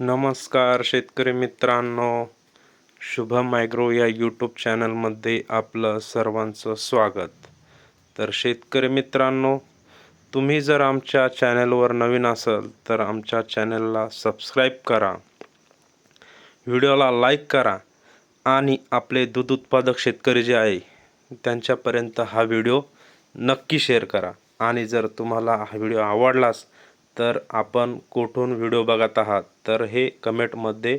नमस्कार शेतकरी मित्रांनो. शुभम मायग्रो या यूट्यूब चॅनलमध्ये आपलं सर्वांचं स्वागत. तर शेतकरी मित्रांनो तुम्ही जर आमच्या चॅनलवर नवीन असाल तर आमच्या चॅनलला सबस्क्राईब करा. व्हिडिओला लाईक करा आणि आपले दूध उत्पादक शेतकरी जे आहे त्यांच्यापर्यंत हा व्हिडिओ नक्की शेअर करा. आणि जर तुम्हाला हा व्हिडिओ आवडलाच तर आपण कुठून व्हिडिओ बघत आहात तर हे कमेंटमध्ये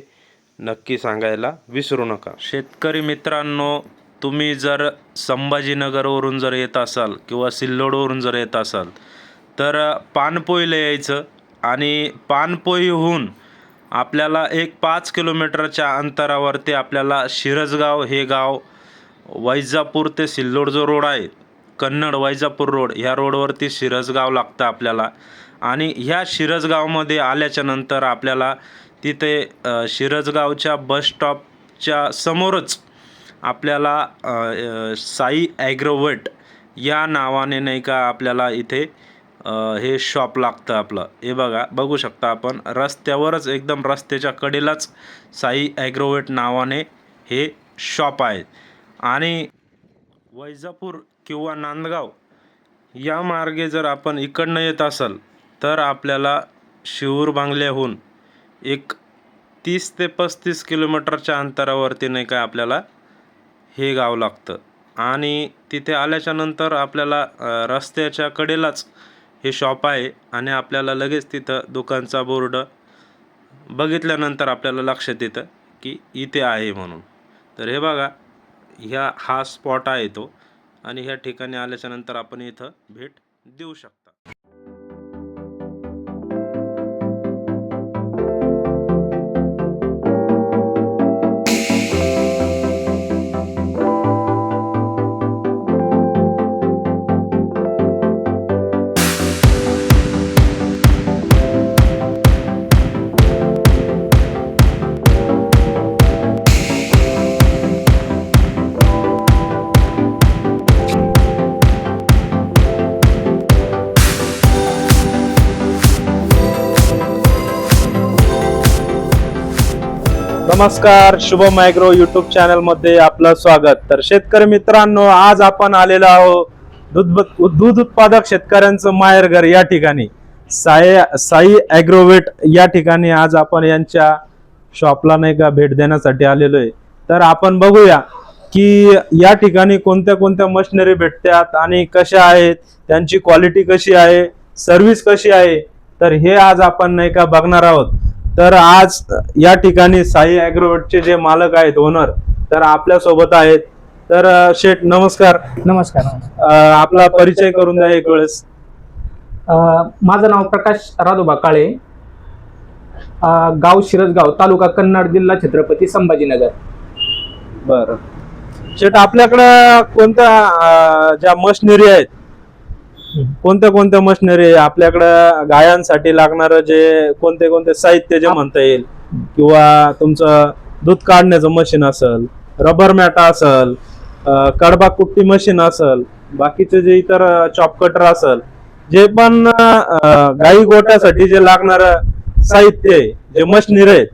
नक्की सांगायला विसरू नका. शेतकरी मित्रांनो तुम्ही जर संभाजीनगरवरून जर येत असाल किंवा सिल्लोडवरून जर येत असाल तर पानपोईला यायचं आणि पानपोईहून आपल्याला एक पाच किलोमीटरच्या अंतरावरती आपल्याला शिरजगाव हे गाव वैजापूर ते सिल्लोड जो रोड आहे कन्नड वैजापूर रोड ह्या रोडवरती शिरजगाव लागतं आपल्याला. आणि ह्या शिरसगावमध्ये आल्याच्यानंतर आपल्याला तिथे शिरजगावच्या शिरसगावच्या बस स्टॉपच्या समोरच आपल्याला साई ॲग्रोवेट या नावाने नाही का आपल्याला इथे हे शॉप लागतं आपलं. हे बघा बघू शकता आपण रस्त्यावरच एकदम रस्त्याच्या कडेलाच साई ॲग्रोवेट नावाने हे शॉप आहे. आणि वैजापूर किंवा नांदगाव या मार्गे जर आपण इकडनं येत असाल तर आपल्याला शिवूर बांगल्याहून एक तीस ते पस्तीस किलोमीटरच्या अंतरावरती नाही का आपल्याला हे गाव लागतं. आणि तिथे आल्याच्यानंतर आपल्याला रस्त्याच्या कडेलाच हे शॉप आहे आणि आपल्याला लगेच तिथं दुकानचा बोर्ड बघितल्यानंतर आपल्याला लक्षात येतं की इथे आहे म्हणून. तर हे बघा ह्या हा स्पॉट आहे तो. आणि ह्या ठिकाणी आल्याच्यानंतर आपण इथं भेट देऊ शकतो. नमस्कार शुभम मायक्रो युट्यूब चॅनलमध्ये आपलं स्वागत. तर शेतकरी मित्रांनो आज आपण आलेलो आहोत दूध दूध उत्पादक शेतकऱ्यांचं माहेरघर या ठिकाणी. साई साई ॲग्रोवेट या ठिकाणी आज आपण यांच्या शॉपला नाही का भेट देण्यासाठी आलेलो आहे. तर आपण बघूया की या ठिकाणी कोणत्या कोणत्या मशिनरी भेटतात आणि कशा आहेत त्यांची क्वालिटी कशी आहे सर्व्हिस कशी आहे तर हे आज आपण नाही का बघणार आहोत. तर आज या ठिकाणी साई ॲग्रोवेटचे जे मालक आहेत ओनर तर आपल्यासोबत आहेत. तर शेठ नमस्कार. नमस्कार अ, आपला परिचय करून द्या एक वेळेस. अ, माझं नाव प्रकाश राधोबा काळे अ, गाव शिरसगाव तालुका कन्नड जिल्हा छत्रपती संभाजीनगर. बर. शेठ आपल्याकडं कोणत्या अ, ज्या मशिनरी आहेत कोणत्या कोणत्या मशिनरी आहे आपल्याकडं गायांसाठी लागणारं जे कोणते कोणते साहित्य जे म्हणता येईल किंवा तुमचं दूध काढण्याचं मशीन असेल रबर मॅटा असेल कडबा कुट्टी मशीन असेल बाकीचे जे इतर चॉप कटर असेल जे पण गाई गोट्यासाठी जे लागणार साहित्य आहे जे मशिनरी आहेत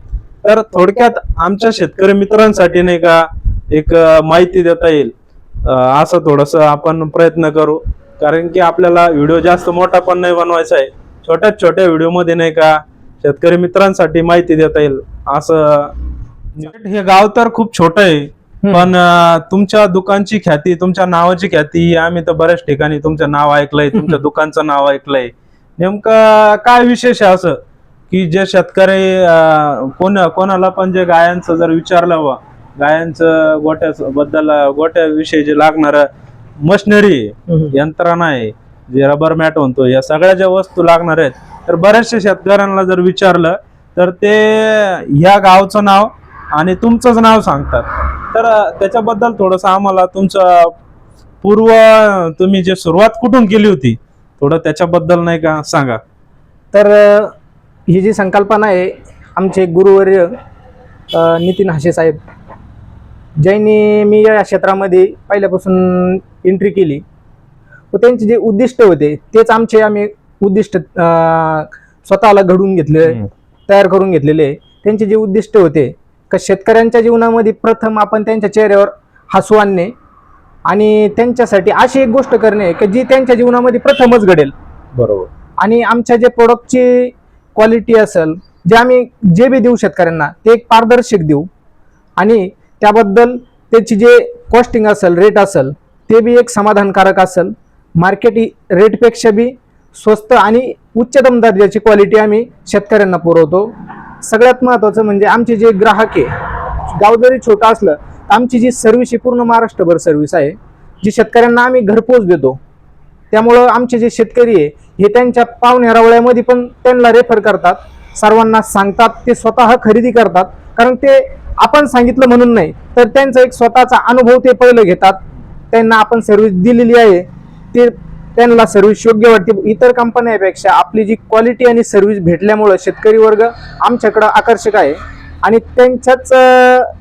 तर थोडक्यात आमच्या शेतकरी मित्रांसाठी नाही का एक माहिती देता येईल. असं थोडस आपण प्रयत्न करू. कारण की आपल्याला व्हिडिओ जास्त मोठा पण नाही बनवायचा आहे. छोट्या छोट्या व्हिडिओमध्ये नाही का शेतकरी मित्रांसाठी माहिती देता येईल. असं हे गाव तर खूप छोट आहे. पण तुमच्या दुकानची ख्याती तुमच्या नावाची ख्याती आम्ही तर बऱ्याच ठिकाणी तुमचं नाव ऐकलंय तुमच्या दुकानचं नाव ऐकलंय. नेमकं काय विशेष आहे असं? की जे शेतकरी कोण कोणाला पण जे गायांचं जर विचारलं बा गायांचं गोट्या बद्दल गोट्याविषयी जे लागणार मशिनरी यंत्रणा आहे जे रबर मॅट म्हणतो या सगळ्या ज्या वस्तू लागणार आहेत तर बऱ्याचशा शेतकऱ्यांना जर विचारलं तर ते ह्या गावचं नाव आणि तुमचंच नाव सांगतात. तर त्याच्याबद्दल थोडंसं आम्हाला तुमचं पूर्व तुम्ही जे सुरुवात कुठून केली होती थोडं त्याच्याबद्दल नाही का सांगा? तर ही जी संकल्पना आहे आमचे गुरुवर्य नितीन हाशे साहेब. ज्यांनी मी या क्षेत्रामध्ये पहिल्यापासून एंट्री केली. व त्यांचे जे उद्दिष्ट होते तेच आमचे आम्ही उद्दिष्ट स्वतःला घडवून घेतले. तयार करून घेतलेले. त्यांचे जे उद्दिष्ट होते का शेतकऱ्यांच्या जीवनामध्ये प्रथम आपण त्यांच्या चेहऱ्यावर हसू आणणे आणि त्यांच्यासाठी अशी एक गोष्ट करणे की जी त्यांच्या जीवनामध्ये प्रथमच घडेल. बरोबर. आणि आमच्या जे प्रोडक्टची क्वालिटी असेल जे आम्ही जे बी देऊ शेतकऱ्यांना ते एक पारदर्शक देऊ. आणि त्याबद्दल त्याची जे कॉस्टिंग असेल रेट असेल ते बी एक समाधानकारक असेल. मार्केट रेटपेक्षा बी स्वस्त आणि उच्चतम दर्जाची क्वालिटी आम्ही शेतकऱ्यांना पुरवतो. सगळ्यात महत्त्वाचं म्हणजे आमचे जे ग्राहक आहे गाव जरी छोटं असलं तर आमची जी सर्व्हिस ही पूर्ण महाराष्ट्रभर सर्व्हिस आहे जी शेतकऱ्यांना आम्ही घरपोच देतो. त्यामुळं आमचे जे शेतकरी आहे हे त्यांच्या पाहुण्या रावळ्यामध्ये पण त्यांना रेफर करतात. सर्वांना सांगतात ते स्वतः खरेदी करतात. कारण ते आपण सांगितलं म्हणून नाही तर त्यांचा एक स्वतःचा अनुभव ते पहिलं घेतात. त्यांना आपण सर्व्हिस दिलेली आहे ते त्यांना सर्व्हिस योग्य वाटते. इतर कंपन्यांपेक्षा आपली जी क्वालिटी आणि सर्व्हिस भेटल्यामुळं शेतकरी वर्ग आमच्याकडं आकर्षक आहे. आणि त्यांच्याच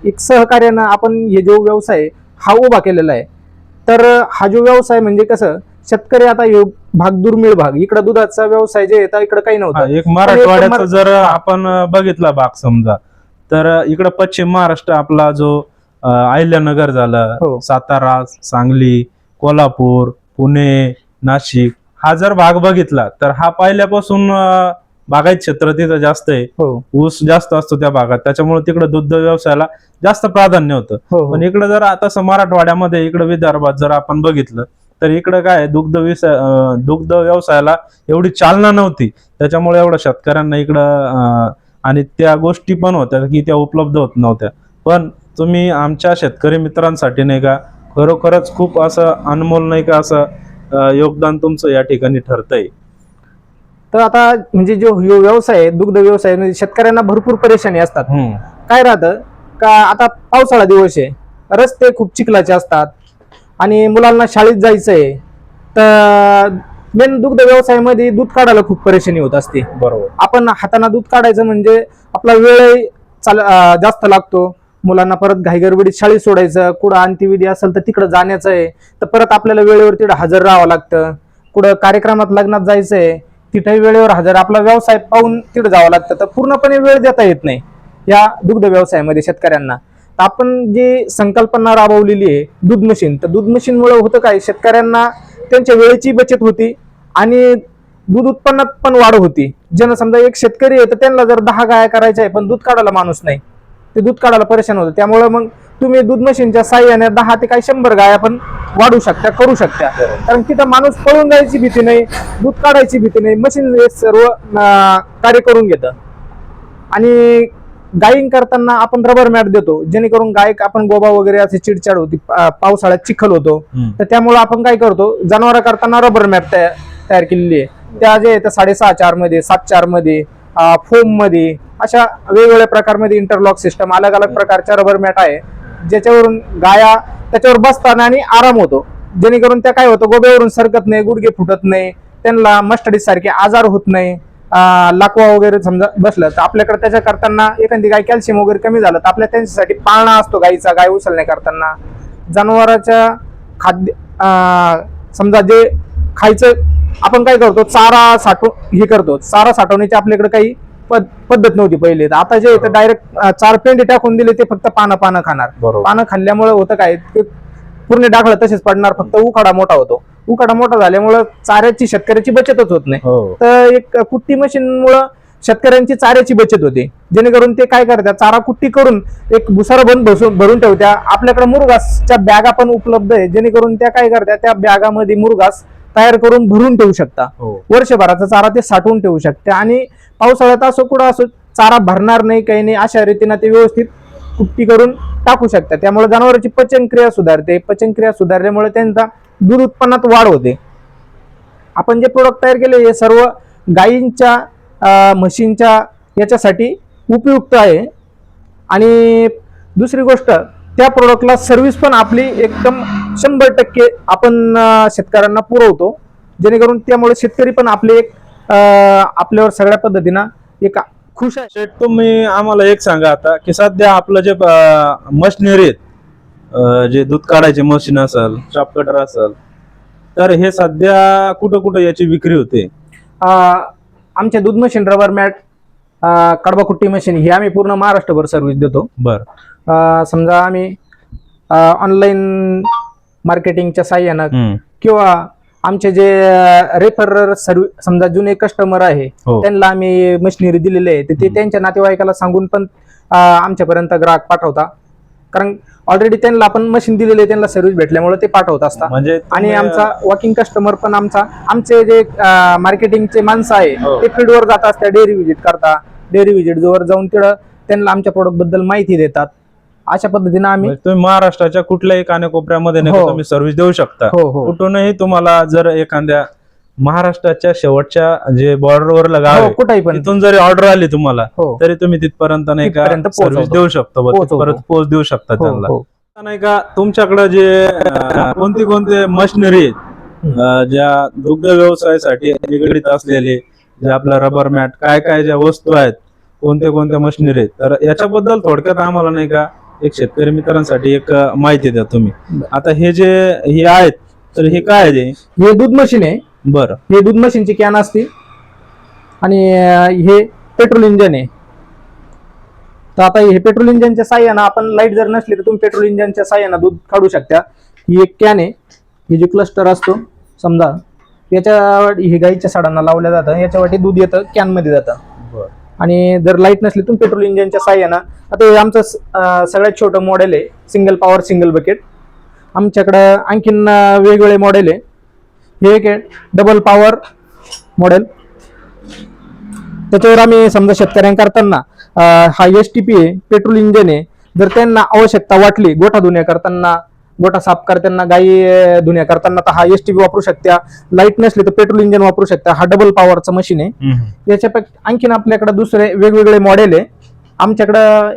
एक सहकार्यानं आपण हे जो व्यवसाय हा उभा केलेला आहे. तर हा जो व्यवसाय म्हणजे कसं शेतकरी आता भाग दुर्मिळ भाग इकडं दुधाचा व्यवसाय जे येतात इकडं काही नव्हतं. एक मराठवाड्याचा मरा- जर आपण बघितला भाग समजा तर इकडं पश्चिम महाराष्ट्र आपला जो अहिल्यानगर झालं हो. सातारा सांगली कोल्हापूर पुणे नाशिक हा जर भाग बघितला तर हा पहिल्यापासून अं, बागायत क्षेत्र तिथं जास्त आहे. हो. ऊस जास्त असतो त्या भागात. त्याच्यामुळे तिकडे दुग्ध व्यवसायाला जास्त प्राधान्य होतं. हो पण इकडे जर आता मराठवाड्यामध्ये इकडे विदर्भात जर आपण बघितलं तर इकडे काय आहे, दुग्ध अं, दुग्ध व्यवसायाला एवढी चालना नव्हती. त्याच्यामुळे एवढं शेतकऱ्यांना इकडं अं, आणि त्या गोष्टी पण होत्या की त्या उपलब्ध होत नव्हत्या. पण तुम्ही आमच्या शेतकरी मित्रांसाठी नाही का खरोखरच खूप असं अनमोल नाही का असं योगदान तुमचं या ठिकाणी ठरतंय. तर आता म्हणजे जो व्यवसाय आहे दुग्ध व्यवसाय म्हणजे शेतकऱ्यांना भरपूर परेशानी असतात. काय राहतं का आता पावसाळा दिवस आहे रस्ते खूप चिखलाचे असतात आणि मुलांना शाळेत जायचं आहे तर मेन दुग्ध व्यवसायामध्ये दूध काढायला खूप परेशानी होत असते. बरोबर. आपण हाताना दूध काढायचं म्हणजे आपला वेळ चाल जास्त लागतो. मुलांना परत घाईगरबडीत शाळेत सोडायचं कुठं अंत्यविधी असेल तर तिकडं जाण्याचं आहे तर परत आपल्याला वेळेवर तिकडं हजर राहावं लागतं. कुठं कार्यक्रमात लग्नात जायचं आहे तिथेही वेळेवर हजर आपला व्यवसाय पाहून तिथं जावं लागतं. तर पूर्णपणे वेळ देता येत नाही या दुग्ध व्यवसायामध्ये शेतकऱ्यांना. तर आपण जी संकल्पना राबवलेली आहे दूध मशीन तर दूध मशीनमुळे होतं काय? शेतकऱ्यांना त्यांच्या वेळेची बचत होती आणि दूध उत्पन्नात पण वाढ होती. ज्यांना समजा एक शेतकरी आहे तर त्यांना जर दहा गाया करायच्या आहे पण दूध काढायला माणूस नाही. ते दूध काढायला परेशान होतं. त्यामुळे मग तुम्ही दूध मशीनच्या साह्याने दहा ते काही शंभर गाया पण वाढू शकता करू शकता कारण तिथं माणूस पळून जायची भीती नाही दूध काढायची भीती नाही मशीन हे सर्व कार्य करून घेतं. आणि गायिंग करताना आपण रबर मॅट देतो. जेणेकरून गाय आपण गोबा वगैरे असे चिडचाड होती पावसाळ्यात चिखल होतो. तर त्यामुळे आपण काय करतो जनावर करताना रबर मॅट तयार केलेली आहे. त्या जे साडेसहा चारमध्ये सात चारमध्ये फोममध्ये अशा वेगवेगळ्या प्रकारमध्ये इंटरलॉक सिस्टम अलग अलग प्रकारच्या रबर मॅट आहे ज्याच्यावरून गाया त्याच्यावर बसताना आणि आराम होतो. जेणेकरून त्या काय होतं गोब्यावरून सरकत नाही गुडघे फुटत नाही त्यांना मस्टडीज सारखे आजार होत नाही लाकवा वगैरे समजा बसलं तर आपल्याकडे त्याच्या करताना एखादी गाय कॅल्शियम वगैरे कमी झालं तर आपल्या त्यांच्यासाठी पाळणा असतो गायीचा गाय उचलण्या करताना. जनावराच्या खाद्य समजा जे खायचं आपण काय करतो चारा साठव हे करतो. चारा साठवण्याचे आपल्याकडे काही पद्धत नव्हती पहिले. तर आता जे डायरेक्ट चार पेंडे टाकून दिले ते फक्त पानं पानं खाणार. पानं खाल्ल्यामुळे होतं काय ते पूर्ण डाकळं तसेच पडणार फक्त उखाडा मोठा होतो. उखाडा मोठा झाल्यामुळं चाऱ्याची शेतकऱ्याची बचतच होत नाही. हो. तर एक कुट्टी मशीन मुळे शेतकऱ्यांची चाऱ्याची बचत होते. जेणेकरून ते काय करतात चारा कुट्टी करून एक भुसारा बंद बसून भरून ठेवत्या. आपल्याकडे मुरघासच्या बॅगा पण उपलब्ध आहे. जेणेकरून त्या काय करतात त्या बॅगामध्ये मुरघास तयार करून भरून ठेवू शकता. हो. वर्षभराचा चारा ते साठवून ठेवू शकते. आणि पावसाळ्यात असो कुठं असो चारा भरणार नाही काही नाही अशा रीतीनं ते व्यवस्थित कुट्टी करून टाकू शकतात त्यामुळे जनावरांची पचनक्रिया सुधारते. पचनक्रिया सुधारल्यामुळे त्यांचा दूध उत्पन्नात वाढ होते. आपण जे प्रोडक्ट तयार केले हे सर्व गायींच्या म्हशींच्या याच्यासाठी उपयुक्त आहे. आणि दुसरी गोष्ट त्या प्रोडक्टला सर्व्हिस पण आपली एकदम शंभर टक्के आपण शेतकऱ्यांना पुरवतो. जेणेकरून त्यामुळे शेतकरी पण आपले एक आपल्यावर सगळ्या पद्धतीनं एक खुश आहे. तुम्ही आम्हाला एक सांगा आता की सध्या आपलं जे मशिनरी आहेत जे दूध काढायचे मशीन असेल चॉप कटर असेल तर हे सध्या कुठं कुठं याची विक्री होते? अं, आमचे दूध मशीन रबर मॅट कडबाकुट्टी मशीन ही आम्ही पूर्ण महाराष्ट्रभर सर्व्हिस देतो. बर. समजा आम्ही ऑनलाईन मार्केटिंगच्या साह्यानं. किंवा आमचे जे रेफरर सर्व समजा जुने कस्टमर आहे हो त्यांना आम्ही मशिनरी दिलेले आहे ते. त्यांच्या नातेवाईकाला सांगून पण आमच्यापर्यंत ग्राहक पाठवता कारण ऑलरेडी त्यांना आपण मशीन दिलेले आहे, त्यांना सर्व्हिस भेटल्यामुळे ते पाठवत असतात म्हणजे आणि आमचा वॉकिंग कस्टमर पण आमचा आमचे जे मार्केटिंगचे माणसं आहे हो. ते फील्डवर जात असतात डेअरी व्हिजिट करता डेअरी व्हिजिट जवळ जाऊन तिथं त्यांना आमच्या प्रोडक्टबद्दल माहिती देतात अशा पद्धतीने आम्ही म्हणजे तुम्ही महाराष्ट्राच्या कुठल्याही कानाकोपऱ्यामध्ये नाही का हो. तुम्ही सर्व्हिस देऊ शकता हो हो कुठूनही तुम्हाला जर एखाद्या महाराष्ट्राच्या शेवटच्या जे बॉर्डरवर गाव हो आहे, कुठेही पण तिथून जरी ऑर्डर आली तुम्हाला हो तरी तुम्ही तिथपर्यंत नाही का तिथपर्यंत पोहोचवतो. सर्व्हिस देऊ शकतो बा, पोहोचवतो. तिथपर्यंत पोहोच देऊ शकता हो, त्यांना हो. आता नाही का तुमच्याकडे जे कोणते कोणते मशिनरी आहेत अं, ज्या दुग्ध व्यवसायासाठी निगडीत असलेले जे आपला रबर मॅट काय काय ज्या वस्तू आहेत कोणते कोणत्या मशिनरी आहेत तर याच्याबद्दल थोडक्यात आम्हाला नाही का एक शेतकरी मित्रांसाठी एक माहिती द्या तुम्ही. आता हे जे हे आहेत तर हे काय आहे? हे दूध मशीन आहे. बरं. हे दूध मशीनची कॅन असते. आणि हे पेट्रोल इंजन आहे. तर आता हे पेट्रोल इंजनच्या साह्यानं आपण लाइट जर नसली तर तुम्ही पेट्रोल इंजनच्या साह्यानं दूध काढू शकता. ही एक कॅन आहे. ही जी क्लस्टर असतो समजा याच्या हे गाईच्या साडांना लावल्या जातं. याच्यावाटी दूध येतं कॅनमध्ये जातं. बरं. आणि जर लाइट नसली तर पेट्रोल इंजनच्या साह्यानं. आता हे आमचं सगळ्यात छोटं मॉडेल आहे सिंगल पॉवर सिंगल बकेट आमच्याकडं आणखीन वेगवेगळे मॉडेल आहे. हे एक आहे डबल पॉवर मॉडेल त्याच्यावर आम्ही समजा शेतकऱ्यांकरताना हा एस टी पी आहे पेट्रोल इंजन आहे. जर त्यांना आवश्यकता वाटली गोठा धुण्या करताना गोठा साफ करताना गाई धुण्या करताना तर हा एस टी पी वापरू शकता लाइट नसली तर पेट्रोल इंजन वापरू शकता हा डबल पॉवरचं मशीन आहे. हम्म. याच्यापैकी आणखीन आपल्याकडे दुसरे वेगवेगळे मॉडेल आहे. आमच्याकडं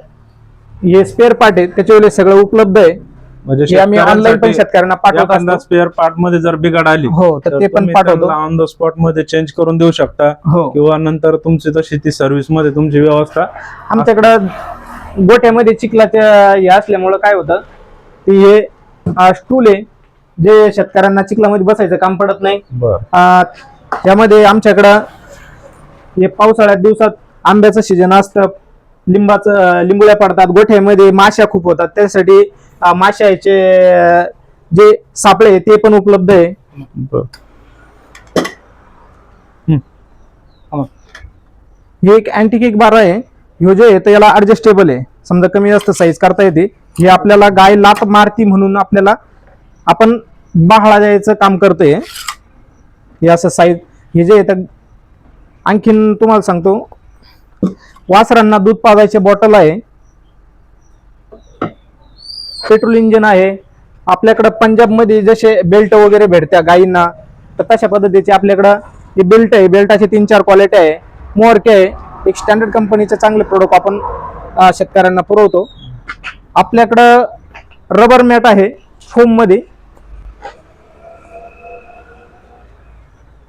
हे स्पेअर पार्ट आहे. त्याच्यावेळी सगळं उपलब्ध आहे. म्हणजे आम्ही ऑनलाईन पण शेतकऱ्यांना पाठवत स्पेअर पार्टमध्ये जर बिघाड आली हो तर ते पण पाठवतो. ऑन द स्पॉटमध्ये चेंज करून देऊ शकता. हो. किंवा नंतर तुमची तशी ती सर्व्हिसमध्ये तुमची व्यवस्था आमच्याकडं गोट्यामध्ये चिखलाच्या हे असल्यामुळं काय होतं की हे स्टूल आहे जे शेतकऱ्यांना चिखलामध्ये बसायचं काम पडत नाही. बर. अं, यामध्ये आमच्याकडं हे पावसाळ्यात दिवसात आंब्याचं सीजन असतं. लिंबाचं लिंबुळ्या पडतात गोठ्यामध्ये माश्या खूप होतात. त्यासाठी माश्याचे जे सापळे ते पण उपलब्ध आहे. हे एक अँटी केक बार आहे. ह्यो जे आहे तर याला ऍडजस्टेबल आहे. समजा कमी जास्त साईज करता येते. हे आपल्याला गाय लात मारती म्हणून आपल्याला आपण बाहळा द्यायचं काम करतोय. हे असं साईज हे जे येतं तर आणखीन तुम्हाला सांगतो. वासरांना दूध पाजायचे बॉटल आहे. पेट्रोल इंजिन आहे. आपल्याकडं पंजाबमध्ये जसे बेल्ट वगैरे भेटत्या गायींना तर तशा पद्धतीचे आपल्याकडं बेल्ट आहे. बेल्टाचे तीन चार क्वालिटी आहे. मोरके आहे. एक स्टँडर्ड कंपनीचे चांगले प्रोडक्ट आपण शेतकऱ्यांना पुरवतो. आपल्याकडं रबर मॅट आहे फोममध्ये.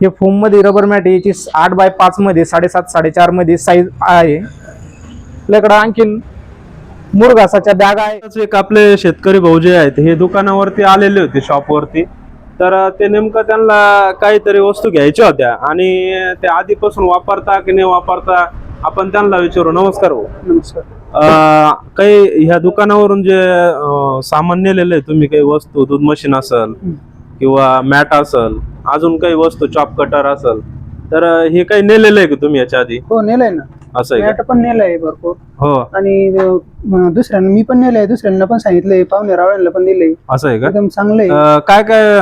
हे फोममध्ये रबर मॅट आहे याची आठ बाय पाच मध्ये साडेसात साडेचारमध्ये साईज आहे. आपल्याकडं आणखीन मुरघासाच्या बॅग आहे. एक आपले शेतकरी भाऊ जे आहेत हे दुकानावरती आलेले होते शॉपवरती तर ते नेमकं त्यांना काहीतरी वस्तू घ्यायच्या होत्या आणि ते आधीपासून वापरता की नाही वापरता आपण त्यांना विचारू. नमस्कार भाऊ. नमस्कार. अं, काही ह्या दुकानावरून जे अं, सामान नेलेलं आहे तुम्ही काही वस्तू दूध मशीन असेल किंवा मॅट असेल अजून काही वस्तू चॉप कटर असेल तर अं, हे काही नेलेलं आहे का तुम्ही याच्या आधी? हो नेलंय ना. असं आहे का? मॅट पण नेलंय भरपूर. हो. आणि अं, दुसऱ्यांना मी पण नेलंय दुसऱ्यांना पण सांगितलंय पाहुणे रावळ्यांना पण दिलंय. असं आहे का? एकदम चांगलंय अं, काय काय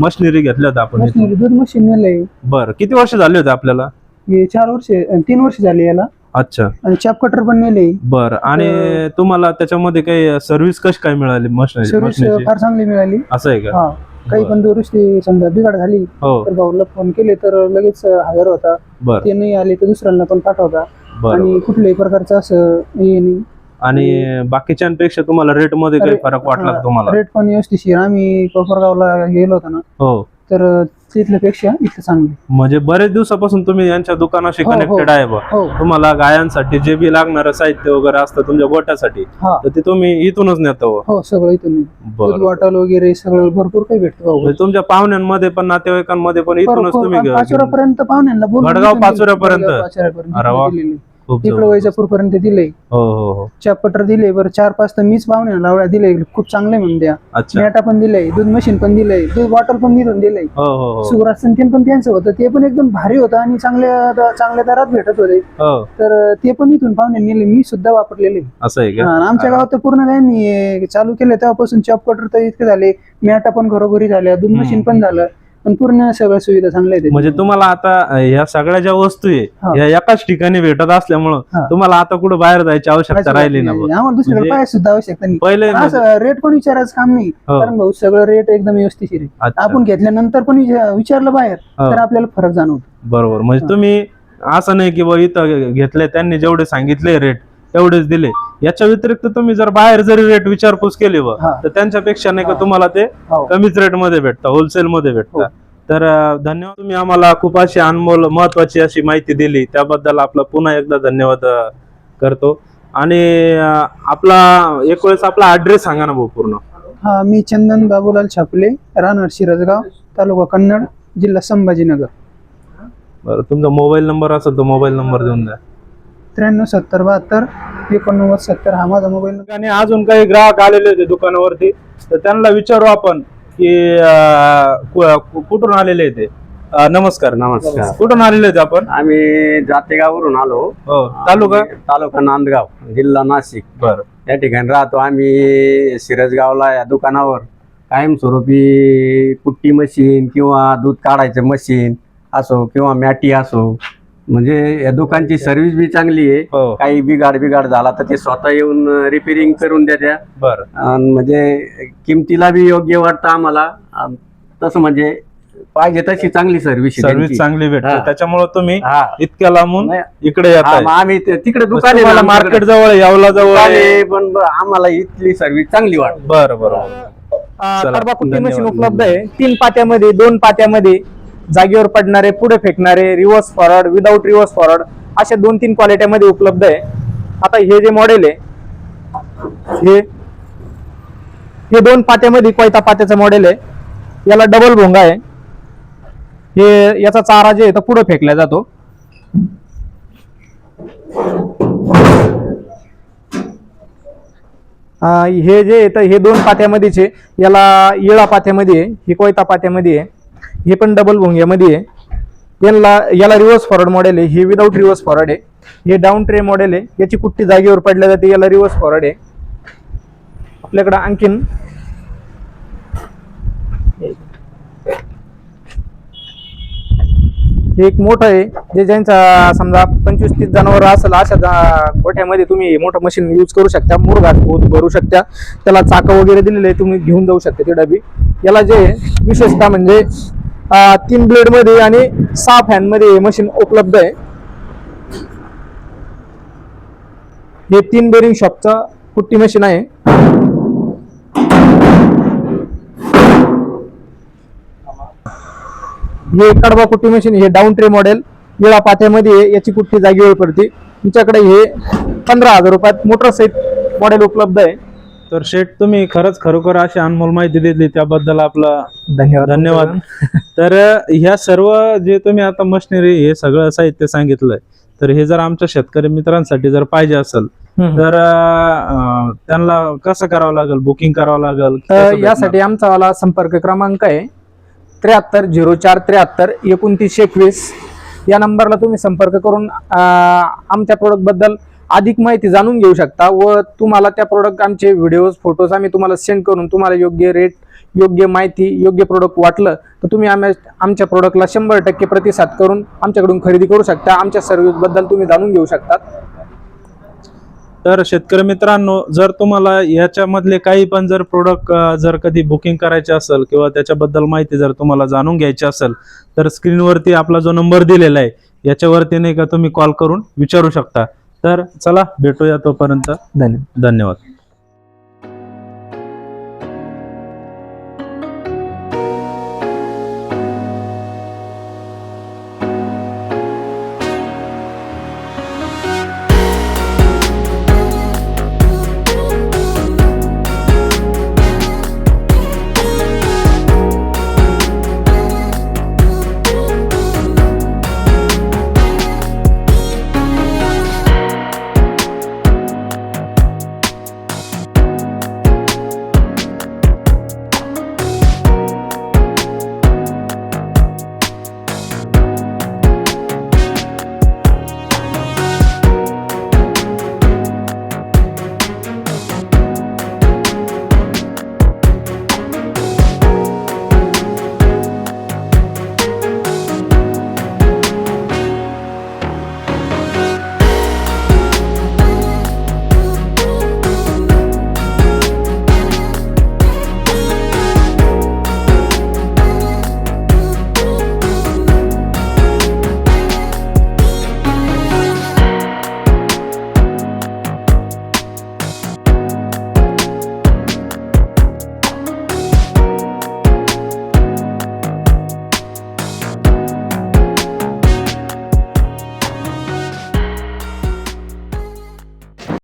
मशिनरी घेतल्या होत्या आपण? मशिनरी दूध मशीन नेलंय. बरं किती वर्ष झाले होते आपल्याला? हे चार वर्ष तीन वर्ष झाली याला. अच्छा. आणि चॅप कटर पण नेले. बर. आणि तुम्हाला त्याच्यामध्ये काही सर्व्हिस कशी काय मिळाली? सर्व्हिस? फार चांगली मिळाली. असं आहे का? हा. काही पण दुरुस्ती समजा बिघाड झाली हो. तर भाऊला फोन केले तर लगेच हजर होता. बर. ते नाही आले तर दुसऱ्यांना पण पाठवता. बर आणि कुठल्याही प्रकारचं असं हे नाही. आणि बाकीच्यांपेक्षा तुम्हाला रेटमध्ये काही फरक वाटला का तुम्हाला? रेट पण व्यवस्थिशीर आम्ही कोपरगावला गेलो होतो ना. हो. तर इथल्यापेक्षा इथं चांगलं. म्हणजे बरेच दिवसापासून तुम्ही यांच्या दुकानाशी हो, हो. कनेक्टेड आहे बा. हो. तुम्हाला गायांसाठी जे बी लागणारं साहित्य वगैरे असतं तुमच्या गोट्यासाठी हा. तर ते तुम्ही इथूनच नेतो हो. सगळं इथून दूध बरं. बॉटल वगैरे सगळं भरपूर काही भेटतं म्हणजे तुमच्या पाहुण्यांमध्ये पण नातेवाईकांमध्ये पण इथूनच तुम्ही घेऊन- पाचोऱ्यापर्यंत पाहुण्यांना बोलून पाचोऱ्यापर्यंत? पाचोऱ्यापर्यंत अरे वा. दिलेली. खूप इकडे जबरदस्त. वैजापूर पर्यंत दिले हो हो हो. चापटर दिले बरं. चार पाच तर मीच पाहुण्या लावड्या दिले खूप चांगले म्हणून द्या. अच्छा. मेटा पण दिलंय दूध मशीन पण दिलंय दूध बॉटल पण दिलं दिलंय. हो हो हो. पण त्यांचं होतं. ते पण एकदम भारी होतं आणि चांगल्या चांगल्या दरात भेटत होते. हो. तर ते पण इथून पाहुणे नेले. मी सुद्धा वापरलेले. असं आहे का? हा, आणि आमच्या गावात तर पूर्ण त्यांनी चालू केलं तेव्हापासून. चॉप कटर तर इतके झाले. मॅटा पण घरोघरी झाल्या. दूध मशीन पण झालं. पण पूर्ण सगळ्या सुविधा चांगल्या आहेत म्हणजे तुम्हाला आता ह्या सगळ्या ज्या वस्तू आहे. या एकाच ठिकाणी भेटत असल्यामुळं. तुम्हाला आता कुठे बाहेर जायची आवश्यकता राहिली ना. आम्हाला दुसरीकडे म्हणजे- सुद्धा आवश्यकता नाही पहिले असं रेट पण विचारायचं काम नाही हो. कारण भाऊ सगळं रेट एकदम व्यवस्थित. आपण घेतल्यानंतर पण विचार- विचारलं बाहेर हो. तर आपल्याला फरक जाणवतो बरोबर म्हणजे तुम्ही असं नाही की बुवा इथं घेतले त्यांनी जेवढे सांगितले रेट तेवढेच दिले याच्या व्यतिरिक्त तुम्ही जर बाहेर जरी रेट विचारपूस केली हा. तर त्यांच्यापेक्षा नाही का. तुम्हाला ते हो. कमीच रेटमध्ये भेटतं होलसेल मध्ये भेटतं हो. तर अं, धन्यवाद तुम्ही आम्हाला खूप अशी अनमोल महत्वाची अशी माहिती दिली त्याबद्दल आपला पुन्हा एकदा धन्यवाद अं, करतो आणि अं, आपला एक वेळेस आपला ऍड्रेस सांगा ना भाऊ पूर्ण हा मी चंदन बाबूलाल छापले राहणार शिरसगाव तालुका कन्नड जिल्हा संभाजीनगर बरं तुमचा मोबाईल नंबर असेल तो मोबाईल नंबर देऊन द्या त्र्याण्णव सत्तर बहात्तर एकोणनव्वद सत्तर हा माझा मोबाईल नंबर आणि अजून काही ग्राहक आलेले होते दुकानावरती तर त्यांना विचारू आपण की अं, कु- कु- कुठून आलेले ते? अं, नमस्कार नमस्कार. कुठून आलेले होते आपण? आम्ही जातेगाववरून आलो. हो तालुका? तालुका नांदगाव जिल्हा नाशिक. बर. या ठिकाणी राहतो आम्ही सिरसगावला या दुकानावर. कायमस्वरूपी कुट्टी मशीन किंवा दूध काढायचं मशीन असो किंवा मॅटी असो म्हणजे या दुकानची सर्व्हिस बी चांगली आहे. हो. काही बिगाड बिगाड झाला तर ते स्वतः येऊन रिपेरिंग करून देत्या बर. अन् म्हणजे किमतीला बी योग्य वाटतं आम्हाला. अन् तसं म्हणजे पाहिजे तशी चांगली सर्व्हिस सर्व्हिस चांगली भेटते. हा. त्याच्यामुळे तुम्ही इतक्या लांबून नाही, इकडे येत मग आम्ही ते- तिकडे दुकान आहे ना मार्केट आमच्याकडे. जवळ आहे, यावला जवळ दुकान आहे. आहे, पण ब- आम्हाला इथली सर्व्हिस चांगली वाटते. बर बर. चला, मशीन. उपलब्ध आहे. तीन पात्यामध्ये दोन पात्यामध्ये. जागेवर पडणारे पुढे फेकणारे reverse forward without reverse forward अशा दोन तीन क्वालिटीमध्ये उपलब्ध आहे. आता हे जे मॉडेल आहे हे हे दोन पात्यामध्ये कोयता पात्याचं मॉडेल आहे. याला डबल भोंगा आहे. हे याचा चारा जे आहे तो पुढे फेकला जातो. हे जे आहे तर हे दोन पात्यामध्येच आहे याला येळा पात्यामध्ये आहे हे कोयता पात्यामध्ये आहे. हे पण डबल भोंग्यामध्ये आहे. यांना याला रिव्हर्स फॉरवर्ड मॉडेल आहे. हे विदाऊट रिव्हर्स फॉरवर्ड आहे. हे डाऊन ट्रे मॉडेल आहे. याची कुट्टी जागेवर पडल्या जाते याला रिव्हर्स फॉरवर्ड आहे. आपल्याकडं आणखीन हे एक मोठं आहे. जे ज्यांचा समजा पंचवीस तीस जनावर असेल अशा गोठ्यामध्ये तुम्ही मोठं मशीन यूज करू शकता. मुरघास भरू शकता. त्याला चाकं वगैरे दिलेले आहे तुम्ही घेऊन जाऊ शकता ते डबी याला जे विशेषता विशेषतः म्हणजे तीन ब्लेडमध्ये आणि सहा फॅनमध्ये हे मशीन उपलब्ध आहे. हे तीन बेरिंग शॉपचं कुट्टी मशीन आहे. हे कडबा कुट्टी मशीन हे डाऊन ट्रे मॉडेल निळा पात्यामध्ये आहे. याची कुट्टी जागेवर पडते. तुमच्याकडे हे पंधरा हजार रुपयात मोटर मॉडेल उपलब्ध आहे. तर शेठ तुम्ही खरंच खरोखर अशी अनमोल माहिती दिली त्याबद्दल आपला धन्यवाद धन्यवाद तर ह्या सर्व जे तुम्ही आता मशिनरी हे सगळं साहित्य सांगितलंय तर हे जर आमच्या शेतकरी मित्रांसाठी जर पाहिजे असेल. तर त्यांना कसं करावं लागेल बुकिंग करावं लागेल? यासाठी आमचा वाला संपर्क क्रमांक आहे त्र्याहत्तर झिरो चार त्र्याहत्तर एकोणतीसशे एकवीस या नंबरला तुम्ही संपर्क करून आमच्या प्रोडक्टबद्दल अधिक माहिती जाणून घेऊ शकता व तुम्हाला त्या प्रोडक्ट आमचे व्हिडिओज फोटोज आम्ही तुम्हाला सेंड करून तुम्हाला योग्य रेट योग्य माहिती योग्य प्रोडक्ट वाटलं तर तुम्ही आम्ही आमच्या प्रोडक्टला शंभर टक्के प्रतिसाद करून आमच्याकडून खरेदी करू शकता. आमच्या सर्व्हिसबद्दल तुम्ही जाणून घेऊ शकता. तर शेतकरी मित्रांनो जर तुम्हाला याच्यामधले काही पण जर प्रोडक्ट जर कधी बुकिंग करायचे असेल किंवा त्याच्याबद्दल माहिती जर तुम्हाला जाणून घ्यायची असेल तर स्क्रीनवरती आपला जो नंबर दिलेला आहे याच्यावरती नाही का तुम्ही कॉल करून विचारू शकता. तर चला भेटूया तोपर्यंत. धन्यवाद. धन्यवाद.